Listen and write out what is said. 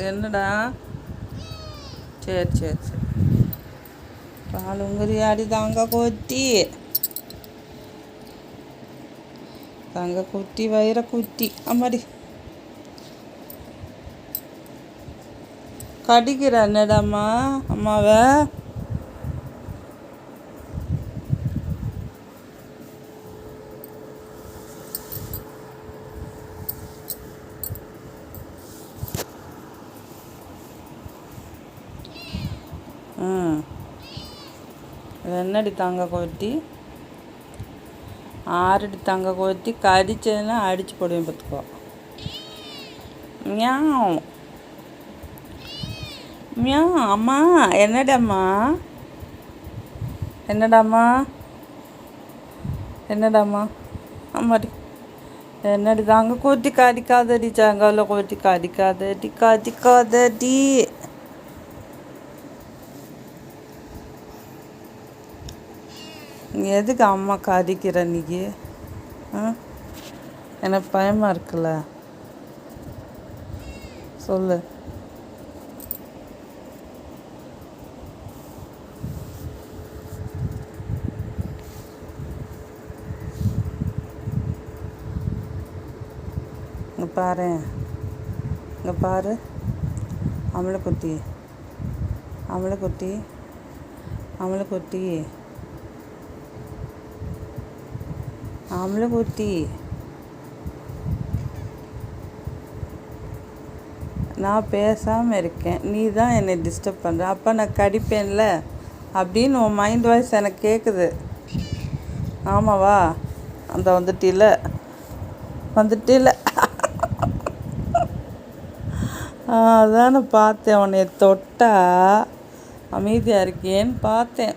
என்னடா? சரி சரி சரி. பாலுங்குறி ஆடி தாங்க கொத்தி தங்க குட்டி வயிற குட்டி. அம்மாடி. கடிக்கிற என்னடாம்மா அம்மாவை? ம். என்னடி தங்க கொத்தி ஆறடி தங்க கொத்தி கடிச்சதுன்னா அடிச்சு போடுவேன் பார்த்துக்கோ. மியாவும் மியா அம்மா என்னடாம்மா என்னடாம்மா என்னடாம்மா அம்மாடி. என்னடி தாங்க கொத்தி கடிக்காதடி செங்கால கொத்தி கடிக்காதடி கடிக்காதடி. எதுக்கு அம்மா கடிக்கிற நீ ஆ? எனக்கு பயமாக இருக்குல்ல? சொல்லு. இங்கே பாரு. இங்கே பாரு. அமலை குட்டி அமலை குட்டி குட்டி நான் பேசாமல் இருக்கேன். நீ தான் என்னை டிஸ்டர்ப் பண்ணுற அப்போ நான் கடிப்பேன்ல? அப்படின்னு உன் மைண்ட் வாய்ஸ் எனக்கு கேட்குது ஆமாவா? அந்த வந்துட்டில. வந்துட்டில. அதானே பார்த்தேன். உன்னை தொட்டா அமைதியாக இருக்கேன்னு பார்த்தேன்.